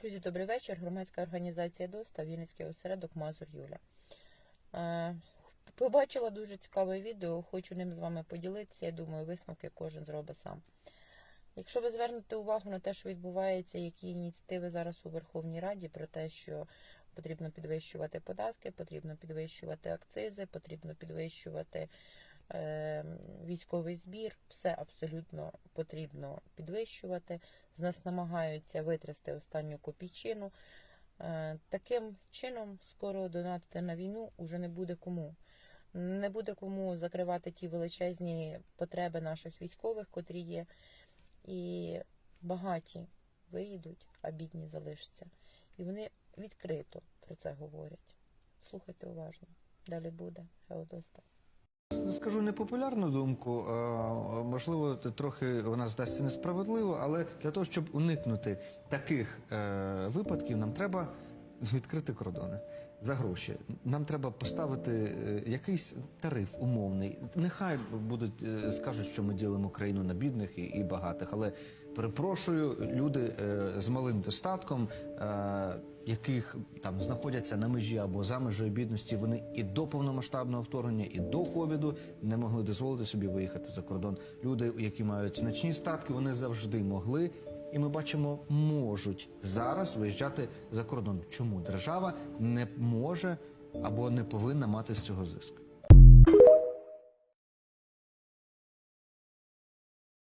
Друзі, добрий вечір. Громадська організація ДОСТА, Вінницький осередок Мазур Юля. Побачила дуже цікаве відео, хочу ним з вами поділитися. Я думаю, висновки кожен зробить сам. Якщо ви звернете увагу на те, що відбувається, які ініціативи зараз у Верховній Раді, про те, що потрібно підвищувати податки, потрібно підвищувати акцизи, потрібно підвищувати військовий збір, все абсолютно потрібно підвищувати. З нас намагаються витрясти останню копійчину. Е, таким чином, скоро донатити на війну уже не буде кому. Не буде кому закривати ті величезні потреби наших військових, котрі є, і багаті виїдуть, а бідні залишаться. І вони відкрито про це говорять. Слухайте уважно. Далі буде Геодоста. Скажу непопулярну думку, можливо, трохи вона здасться несправедливо, але для того, щоб уникнути таких е, випадків, нам треба відкрити кордони за гроші. Нам треба поставити е, якийсь тариф умовний. Нехай будуть е, скажуть, що ми ділимо країну на бідних і, багатих, але перепрошую, люди е, з малим достатком, яких там знаходяться на межі або за межею бідності, вони і до повномасштабного вторгнення, і до ковіду не могли дозволити собі виїхати за кордон. Люди, які мають значні статки, вони завжди могли. І ми бачимо, можуть зараз виїжджати за кордон. Чому держава не може або не повинна мати з цього зиску?